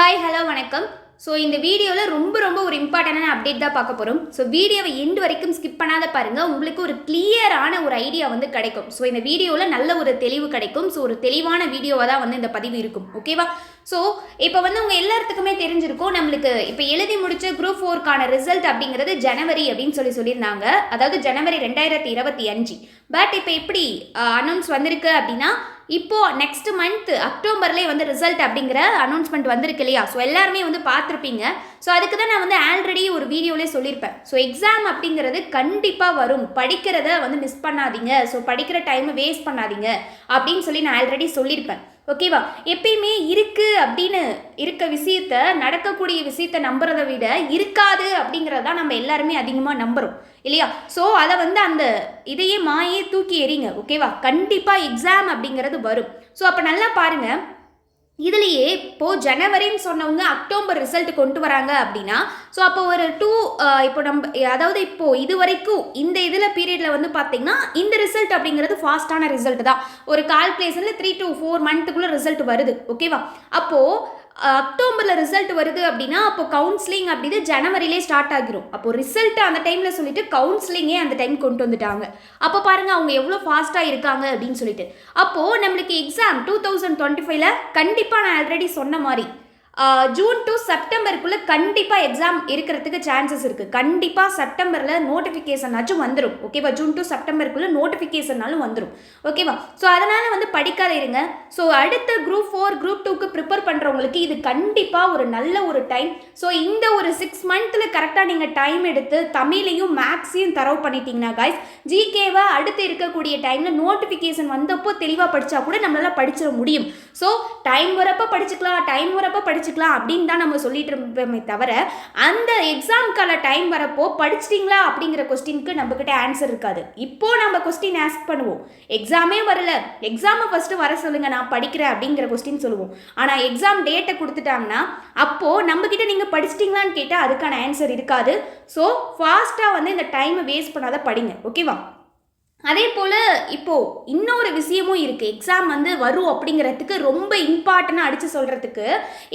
Hi hello வணக்கம். So இந்த வீடியோவில் ரொம்ப ரொம்ப ஒரு இம்பார்ட்டண்டான அப்டேட் தான் பார்க்க போகிறோம் ஸோ வீடியோவை எண்டு வரைக்கும் ஸ்கிப் பண்ணாத பாருங்கள் உங்களுக்கு ஒரு கிளியரான ஒரு ஐடியா வந்து கிடைக்கும். ஸோ இந்த வீடியோவில் நல்ல ஒரு தெளிவு கிடைக்கும். ஸோ ஒரு தெளிவான வீடியோவாக தான் வந்து இந்த பதிவு இருக்கும். ஓகேவா ஸோ இப்போ வந்து உங்கள் எல்லாத்துக்குமே தெரிஞ்சிருக்கும். நம்மளுக்கு இப்போ எழுதி முடிச்ச குரூப் ஃபோர்க்கான ரிசல்ட் அப்படிங்கிறது ஜனவரி அப்படின்னு சொல்லி சொல்லியிருந்தாங்க. அதாவது ஜனவரி ரெண்டாயிரத்தி இருபத்தி அஞ்சு. பட் இப்போ எப்படி அனௌன்ஸ் வந்திருக்கு அப்படின்னா இப்போ நெக்ஸ்ட் மந்த் அக்டோபர்லேயே வந்து ரிசல்ட் அப்படிங்கிற அனௌன்ஸ்மெண்ட் வந்திருக்கு இல்லையா? ஸோ எல்லாருமே வந்து பார்த்துருப்பீங்க. ஸோ அதுக்கு தான் நான் வந்து ஆல்ரெடி ஒரு வீடியோலே சொல்லியிருப்பேன். ஸோ எக்ஸாம் அப்படிங்கிறது கண்டிப்பாக வரும். படிக்கிறத வந்து மிஸ் பண்ணாதீங்க. ஸோ படிக்கிற டைமை வேஸ்ட் பண்ணாதீங்க. அப்படின்னு சொல்லி நான் ஆல்ரெடி சொல்லியிருப்பேன். ஓகேவா? எப்பயுமே இருக்கு அப்படின்னு இருக்க விஷயத்த நடக்கக்கூடிய விஷயத்த நம்புறதை விட இருக்காது அப்படிங்கிறத நம்ம எல்லாருமே அதிகமாக நம்புறோம் இல்லையா? ஸோ அதை வந்து அந்த இதையே மாயே தூக்கி எறிங்க ஓகேவா? கண்டிப்பாக எக்ஸாம் அப்படிங்கிறது வரும். ஸோ அப்போ நல்லா பாருங்கள் இதுலேயே இப்போது ஜனவரின்னு சொன்னவங்க அக்டோபர் ரிசல்ட் கொண்டு வராங்க அப்படின்னா ஸோ அப்போ ஒரு டூ இப்போ நம்ம அதாவது இப்போது இது வரைக்கும் இந்த இதில் பீரியடில் வந்து பார்த்தீங்கன்னா இந்த ரிசல்ட் அப்படிங்கிறது ஃபாஸ்ட்டான ரிசல்ட் தான். ஒரு கால்குலேஷனில் த்ரீ டு ஃபோர் மந்த்துக்குள்ளே ரிசல்ட் வருது ஓகேவா அப்போது அக்டோபரில் ரிசல்ட் வருது அப்படின்னா அப்போ கவுன்சிலிங் அப்படிது ஜனவரிலே ஸ்டார்ட் ஆகிரும். அப்போ ரிசல்ட் அந்த டைமில் சொல்லிட்டு கவுன்சிலிங்கே அந்த டைம் கொண்டு வந்துட்டாங்க. அப்போ பாருங்கள் அவங்க எவ்வளோ ஃபாஸ்ட்டாக இருக்காங்க அப்படின்னு சொல்லிட்டு. அப்போது நம்மளுக்கு எக்ஸாம் டூ தௌசண்ட் டுவெண்ட்டி ஃபைவ்ல கண்டிப்பாக நான் ஆல்ரெடி சொன்ன மாதிரி ஜூன் டு செப்டம்பருக்குள்ளே கண்டிப்பாக எக்ஸாம் இருக்கிறதுக்கு சான்சஸ் இருக்குது கண்டிப்பாக செப்டம்பரில் நோட்டிஃபிகேஷனாச்சும் வந்துடும் ஓகேவா ஜூன் டு செப்டம்பருக்குள்ளே நோட்டிஃபிகேஷனாலும் வந்துடும் ஓகேவா ஸோ அதனால் வந்து படிக்காத இருங்க ஸோ அடுத்த குரூப் ஃபோர் குரூப் டூக்கு ப்ரிப்பேர் பண்ணுறவங்களுக்கு இது கண்டிப்பாக ஒரு நல்ல ஒரு டைம் ஸோ இந்த ஒரு சிக்ஸ் மந்த்தில் கரெக்டாக நீங்கள் டைம் எடுத்து தமிழையும் மேக்ஸையும் தரவு பண்ணிட்டீங்கன்னா காய்ஸ் ஜிகேவை அடுத்து இருக்கக்கூடிய டைமில் நோட்டிஃபிகேஷன் வந்தப்போ தெளிவாக படித்தா கூட நம்மளால் படிச்சிட முடியும். ஸோ டைம் வரப்போ படிச்சுக்கலாம். டைம் வரப்போ படிச்சுக்கலாம் அப்படின்னு தான் நம்ம சொல்லிட்டு இருப்போமே தவிர அந்த எக்ஸாம்க்கான டைம் வரப்போ படிச்சிட்டிங்களா அப்படிங்கிற கொஸ்டினுக்கு நம்மக்கிட்ட ஆன்சர் இருக்காது. இப்போ நம்ம கொஸ்டின் ஆஸ்க் பண்ணுவோம். எக்ஸாமே வரல. எக்ஸாமை ஃபஸ்ட்டு வர சொல்லுங்கள் நான் படிக்கிறேன் அப்படிங்கிற கொஸ்டின் சொல்லுவோம். ஆனால் எக்ஸாம் டேட்டை கொடுத்துட்டாங்கன்னா அப்போது நம்மக்கிட்ட நீங்கள் படிச்சிட்டிங்களான்னு கேட்டால் அதுக்கான ஆன்சர் இருக்காது. ஸோ ஃபாஸ்ட்டாக வந்து இந்த டைமை வேஸ்ட் பண்ணாத படிங்க. ஓகேவா அதே போல் இப்போது இன்னொரு விஷயமும் இருக்குது எக்ஸாம் வந்து வரும் அப்படிங்கிறதுக்கு ரொம்ப இம்பார்ட்டனாக அடித்து சொல்கிறதுக்கு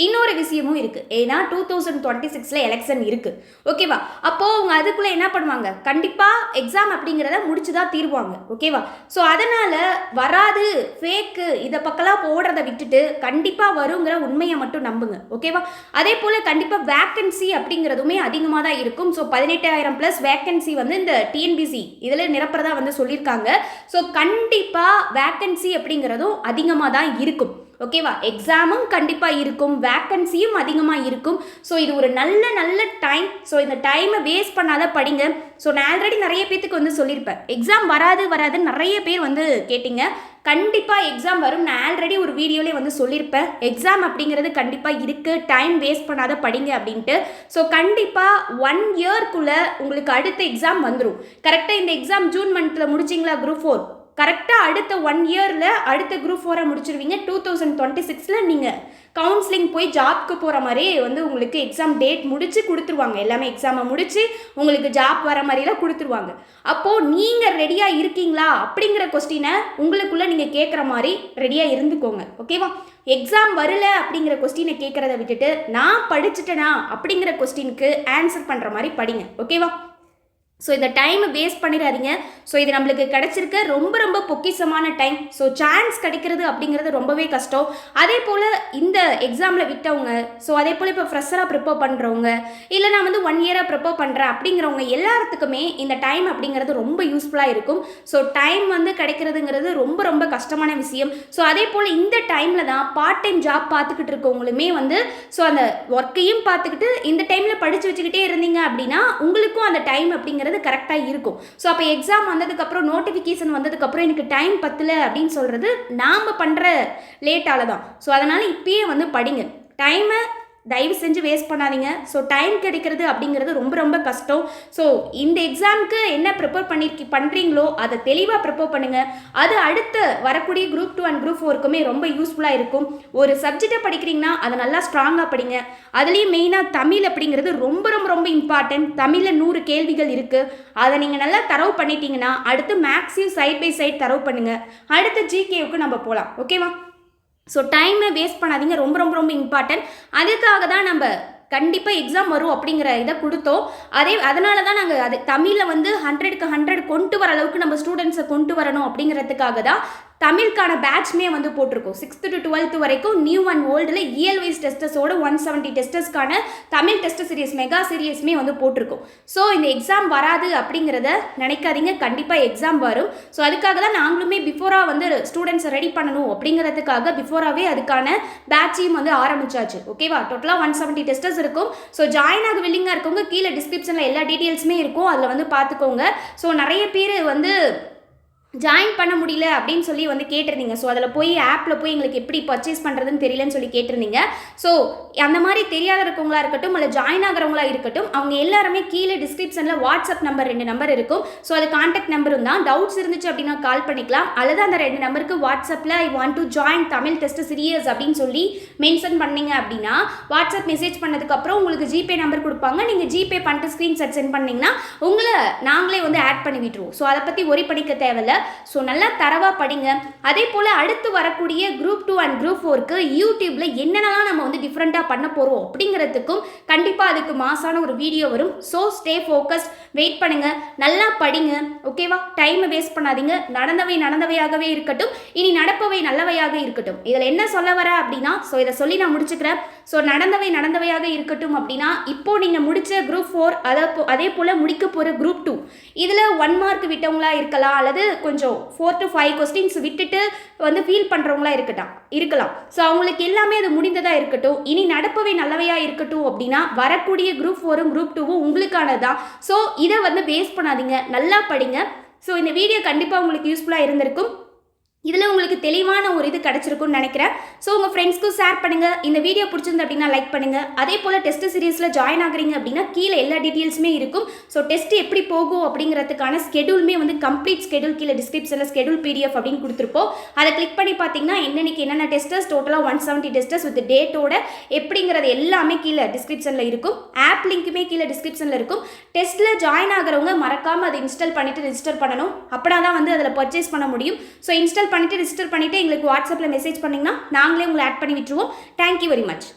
இன்னொரு விஷயமும் இருக்குது ஏன்னா டூ தௌசண்ட் டுவெண்ட்டி சிக்ஸில் எலெக்ஷன் இருக்குது ஓகேவா அப்போது அவங்க அதுக்குள்ளே என்ன பண்ணுவாங்க? கண்டிப்பாக எக்ஸாம் அப்படிங்கிறத முடிச்சு தான் தீர்வாங்க ஓகேவா ஸோ அதனால் வராது ஃபேக்கு இதை பக்கம்லாம் போடுறத விட்டுட்டு கண்டிப்பாக வருங்கிற உண்மையை மட்டும் நம்புங்க. ஓகேவா அதே போல் கண்டிப்பாக வேக்கன்சி அப்படிங்கிறதுமே அதிகமாக தான் இருக்கும். ஸோ பதினெட்டாயிரம் ப்ளஸ் வேக்கன்சி வந்து இந்த டிஎன்பிசி இதில் நிரப்புறதா வந்து சொல்லி சொல்லியிருக்காங்க. ஸோ கண்டிப்பாக வேக்கன்சி அப்படிங்கிறதும் அதிகமாக தான் இருக்கும். ஓகேவா எக்ஸாமும் கண்டிப்பாக இருக்கும். வேக்கன்சியும் அதிகமாக இருக்கும். ஸோ இது ஒரு நல்ல நல்ல டைம் ஸோ இந்த டைமை வேஸ்ட் பண்ணாத படிங்க. ஸோ நான் ஆல்ரெடி நிறைய பேத்துக்கு வந்து சொல்லியிருப்பேன் எக்ஸாம் வராது வராதுன்னு நிறைய பேர் வந்து கேட்டிங்க. கண்டிப்பாக எக்ஸாம் வரும். நான் ஆல்ரெடி ஒரு வீடியோலேயே வந்து சொல்லியிருப்பேன் எக்ஸாம் அப்படிங்கிறது கண்டிப்பாக இருக்குது டைம் வேஸ்ட் பண்ணாத படிங்க அப்படின்ட்டு. ஸோ கண்டிப்பாக ஒன் இயர்க்குள்ளே உங்களுக்கு அடுத்த எக்ஸாம் வந்துடும் கரெக்டாக இந்த எக்ஸாம் ஜூன் மந்தில் முடிச்சிங்களா? குரூப் ஃபோர் கரெக்டாக அடுத்த ஒன் இயரில் அடுத்த குரூப் ஃபோரை முடிச்சிருவீங்க. டூ தௌசண்ட் டுவெண்ட்டி சிக்ஸில் நீங்கள் கவுன்சிலிங் போய் ஜாப்க்கு போகிற மாதிரி வந்து உங்களுக்கு எக்ஸாம் டேட் முடித்து கொடுத்துருவாங்க. எல்லாமே எக்ஸாமை முடித்து உங்களுக்கு ஜாப் வர மாதிரிலாம் கொடுத்துருவாங்க. அப்போது நீங்கள் ரெடியாக இருக்கீங்களா அப்படிங்கிற கொஸ்டினை உங்களுக்குள்ளே நீங்கள் கேட்குற மாதிரி ரெடியாக இருந்துக்கோங்க. ஓகேவா எக்ஸாம் வரல அப்படிங்கிற கொஸ்டினை கேட்குறத விட்டுட்டு நான் படிச்சுட்டேனா அப்படிங்கிற கொஸ்டினுக்கு ஆன்சர் பண்ணுற மாதிரி படிங்க. ஓகேவா ஸோ இந்த டைமை வேஸ்ட் பண்ணிடாதீங்க. ஸோ இது நம்மளுக்கு கிடச்சிருக்க ரொம்ப ரொம்ப பொக்கிஷமான டைம் ஸோ சான்ஸ் கிடைக்கிறது அப்படிங்கிறது ரொம்பவே கஷ்டம். அதே போல் இந்த எக்ஸாமில் விட்டவங்க ஸோ அதே போல் இப்போ ஃப்ரெஷராக ப்ரிப்பேர் பண்ணுறவங்க இல்லை நான் வந்து ஒன் இயராக ப்ரிப்பேர் பண்ணுறேன் அப்படிங்கிறவங்க எல்லாத்துக்குமே இந்த டைம் அப்படிங்கிறது ரொம்ப யூஸ்ஃபுல்லாக இருக்கும். ஸோ டைம் வந்து கிடைக்கிறதுங்கிறது ரொம்ப ரொம்ப கஷ்டமான விஷயம். ஸோ அதே போல் இந்த டைமில் தான் பார்ட் டைம் ஜாப் பார்த்துக்கிட்டு இருக்கவங்களுமே வந்து ஸோ அந்த ஒர்க்கையும் பார்த்துக்கிட்டு இந்த டைமில் படித்து வச்சுக்கிட்டே இருந்தீங்க அப்படின்னா உங்களுக்கும் அந்த டைம் அப்படிங்கிறது அப்படிங்கிறது கரெக்டாக இருக்கும். ஸோ அப்போ எக்ஸாம் வந்ததுக்கப்புறம் நோட்டிஃபிகேஷன் வந்ததுக்கப்புறம் எனக்கு டைம் பத்தல அப்படின்னு சொல்கிறது நாம் பண்ணுற லேட்டால தான் ஸோ அதனால் இப்பயே வந்து படிங்க. டைமை தயவு செஞ்சு வேஸ்ட் பண்ணாதீங்க. ஸோ டைம் கிடைக்கிறது அப்படிங்கிறது ரொம்ப ரொம்ப கஷ்டம். ஸோ இந்த எக்ஸாமுக்கு என்ன ப்ரிப்பேர் பண்ணிருக்கி பண்ணுறீங்களோ அதை தெளிவாக ப்ரிப்பேர் பண்ணுங்கள் அது அடுத்து வரக்கூடிய குரூப் டூ அண்ட் குரூப் ஃபோருக்குமே ரொம்ப யூஸ்ஃபுல்லாக இருக்கும். ஒரு சப்ஜெக்டை படிக்கிறீங்கன்னா அதை நல்லா ஸ்ட்ராங்காக படிங்க. அதுலேயும் மெயினாக தமிழ் அப்படிங்கிறது ரொம்ப ரொம்ப ரொம்ப இம்பார்ட்டன்ட் தமிழில் நூறு கேள்விகள் இருக்குது அதை நீங்கள் நல்லா தரவு பண்ணிட்டீங்கன்னா அடுத்து மேக்ஸையும் சைட் பை சைட் தரவு பண்ணுங்கள் அடுத்து ஜிகேவுக்கு நம்ம போகலாம் ஓகேவா ஸோ டைமை வேஸ்ட் பண்ணாதீங்க. ரொம்ப ரொம்ப ரொம்ப இம்பார்ட்டன்ட் அதுக்காக தான் நம்ம கண்டிப்பாக எக்ஸாம் வரும் அப்படிங்கிற இதை கொடுத்தோம். அதே அதனால தான் நாங்கள் அது தமிழில் வந்து ஹண்ட்ரடுக்கு ஹண்ட்ரட் கொண்டு வர அளவுக்கு நம்ம ஸ்டூடெண்ட்ஸை கொண்டு வரணும் அப்படிங்கிறதுக்காக தான் தமிழுக்கான பேட்ச்மே வந்து போட்டிருக்கோம். சிக்ஸ்த்து டு டுவெல்த்து வரைக்கும் நியூ அண்ட் ஓல்டில் இயல் வைஸ் டெஸ்டஸோட ஒன் செவன்ட்டி டெஸ்டஸ்க்கான தமிழ் டெஸ்ட் சீரியஸ் மெகா சீரியஸ்மே வந்து போட்டிருக்கோம். ஸோ இந்த எக்ஸாம் வராது அப்படிங்கிறத நினைக்காதீங்க. கண்டிப்பாக எக்ஸாம் வரும். ஸோ அதுக்காக தான் நாங்களுமே பிஃபோராக வந்து ஸ்டூடெண்ட்ஸை ரெடி பண்ணணும் அப்படிங்கிறதுக்காக பிஃபோராகவே அதுக்கான பேட்சையும் வந்து ஆரம்பிச்சாச்சு. ஓகேவா டோட்டலாக ஒன் செவன்ட்டி டெஸ்டஸ் இருக்கும். ஸோ ஜாயின் ஆக வில்லிங்காக இருக்கவங்க கீழே டிஸ்கிரிப்ஷனில் எல்லா டீட்டெயில்ஸுமே இருக்கும். அதில் வந்து பார்த்துக்கோங்க ஸோ நிறைய பேர் வந்து ஜாயின் பண்ண முடியல அப்படின்னு சொல்லி வந்து கேட்டிருந்தீங்க. ஸோ அதில் போய் ஆப்பில் போய் எங்களுக்கு எப்படி பர்ச்சேஸ் பண்ணுறதுன்னு தெரியலன்னு சொல்லி கேட்டிருந்தீங்க. ஸோ அந்த மாதிரி தெரியாத இருக்கவங்களா இருக்கட்டும் இல்லை ஜாயின் ஆகிறவங்களா இருக்கட்டும் அவங்க எல்லாருமே கீழே டிஸ்கிரிப்ஷனில் வாட்ஸ்அப் நம்பர் ரெண்டு நம்பர் இருக்கும். ஸோ அது காண்டாக்ட் நம்பரும் தான். டவுட்ஸ் இருந்துச்சு அப்படின்னா கால் பண்ணிக்கலாம். அல்லது அந்த ரெண்டு நம்பருக்கு வாட்ஸ்அப்பில் I want to join Tamil test series அப்படின்னு சொல்லி மென்ஷன் பண்ணீங்க அப்படின்னா வாட்ஸ்அப் மெசேஜ் பண்ணதுக்கப்புறம் உங்களுக்கு ஜிபே நம்பர் கொடுப்பாங்க. நீங்கள் ஜிபே பண்ணிட்டு ஸ்க்ரீன்ஷாட் சென்ட் பண்ணிங்கன்னா உங்களை நாங்களே வந்து ஆட் பண்ணி விட்டுருவோம் ஸோ அதை பற்றி ஒரி பண்ணிக்க தேவையில்லை. ஸோ நல்லா தரவாக படிங்க. அதே போல் அடுத்து வரக்கூடிய குரூப் டூ அண்ட் குரூப் ஃபோருக்கு யூடியூப்பில் என்னென்னலாம் நம்ம வந்து டிஃப்ரெண்ட்டாக பண்ண போகிறோம் அப்படிங்கிறதுக்கும் கண்டிப்பாக அதுக்கு மாசான ஒரு வீடியோ வரும். ஸோ ஸ்டே ஃபோக்கஸ்ட் வெயிட் பண்ணுங்கள் நல்லா படிங்க. ஓகேவா டைமை வேஸ்ட் பண்ணாதீங்க. நடந்தவை நடந்தவையாகவே இருக்கட்டும். இனி நடப்பவை நல்லவையாக இருக்கட்டும். இதில் என்ன சொல்ல வர அப்படின்னா ஸோ இதை சொல்லி நான் முடிச்சுக்கிறேன். ஸோ நடந்தவை நடந்தவையாக இருக்கட்டும் அப்படின்னா இப்போ நீங்கள் முடித்த குரூப் ஃபோர் அதை போ- அதே போல் முடிக்க போகிற குரூப் டூ இதில் ஒன் மார்க் விட்டவங்களா இருக்கலாம் அல்லது கொஞ்சம் ஃபோர் டு ஃபைவ் கொஸ்டின்ஸ் விட்டுட்டு வந்து ஃபீல் பண்ணுறவங்களா இருக்கட்டும் இருக்கலாம். ஸோ அவங்களுக்கு எல்லாமே அது முடிந்ததாக இருக்கட்டும். இனி நடப்பவை நல்லவையாக இருக்கட்டும் அப்படின்னா வரக்கூடிய குரூப் ஃபோரும் குரூப் டூவும் உங்களுக்கானதான் ஸோ இதை வந்து வேஸ்ட் பண்ணாதீங்க நல்லா படிங்க. ஸோ இந்த வீடியோ கண்டிப்பாக உங்களுக்கு யூஸ்ஃபுல்லாக இருந்திருக்கும். இதில் உங்களுக்கு தெளிவான ஒரு இது கிடச்சிருக்கும்னு நினைக்கிறேன். ஸோ உங்கள் ஃப்ரெண்ட்ஸ்க்கும் ஷேர் பண்ணுங்கள் இந்த வீடியோ பிடிச்சிருந்து அப்படின்னா லைக் பண்ணுங்கள் அதே போல் டெஸ்ட் சீரியஸில் ஜாயின் ஆகுறீங்க அப்படின்னா கீழே எல்லா டீட்டெயில்ஸுமே இருக்கும். ஸோ டெஸ்ட் எப்படி போகும் அப்படிங்கிறதுக்கான ஸ்கெடியூலுமே வந்து கம்ப்ளீட் ஸ்கெடியூல் கீழே டிஸ்கிரிப்ஷனில் ஸ்கெடியூல் பிடிஎஃப் அப்படின்னு கொடுத்துருப்போம். அதை கிளிக் பண்ணி பார்த்தீங்கன்னா என்னென்னக்கு என்னென்ன டெஸ்டர்ஸ் டோட்டலாக ஒன் செவன்ட்டி டெஸ்டஸ் வித் டேட்டோட எப்படிங்கிறது எல்லாமே கீழே டிஸ்கிரிப்ஷனில் இருக்கும். ஆப் லிங்க்குமே கீழே டிஸ்கிரிப்ஷனில் இருக்கும். டெஸ்ட்டில் ஜாயின் ஆகிறவங்க மறக்காமல் அதை இன்ஸ்டால் பண்ணிவிட்டு ரிஜிஸ்டர் பண்ணணும். அப்படின்னா தான் வந்து அதில் பர்ச்சேஸ் பண்ண முடியும். ஸோ இன்ஸ்டால் பண்ணிவிட்டு ரெஜிஸ்டர் பண்ணிவிட்டு எங்களுக்கு வாட்ஸ்அப்பில் மெசேஜ் பண்ணிங்கன்னா நாங்களே உங்களை ஆட் பண்ணி விட்டுருவோம். Thank you very much